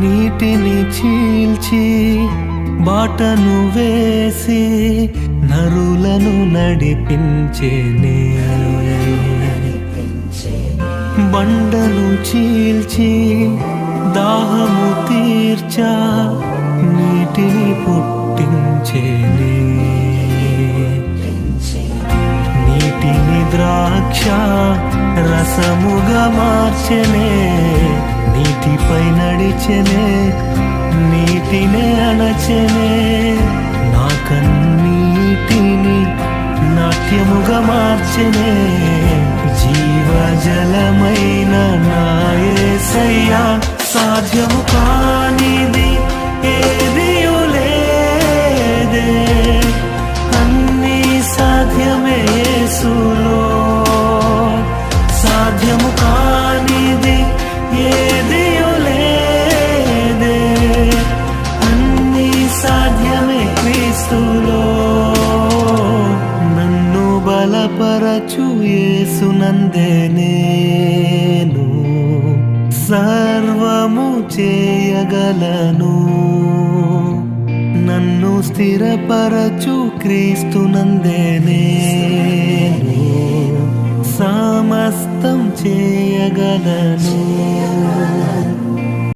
నీటిని చీల్చి బాటను వేసి నరులను నడిపించేనే బండను చీల్చి దాహము తీర్చా నీటిని పుట్టించేనే నీటిని ద్రాక్ష రసముగా మార్చనే నీటిపై నడిచెనే నీటినే అణచెనే నా కన్నీటిని నాట్యముగా మార్చెనే జీవజలమైన నాయసయ్యా సాధ్యము కానిది ఏదియు లేదే. అన్నీ సాధ్యమే సులో సాధ్యము కానిది ఏది బలపరచు యేసునందే నేను. సర్వము చేయగలను. నన్ను స్థిరపరచు క్రీస్తునందే నేను. సమస్తం చేయగలను.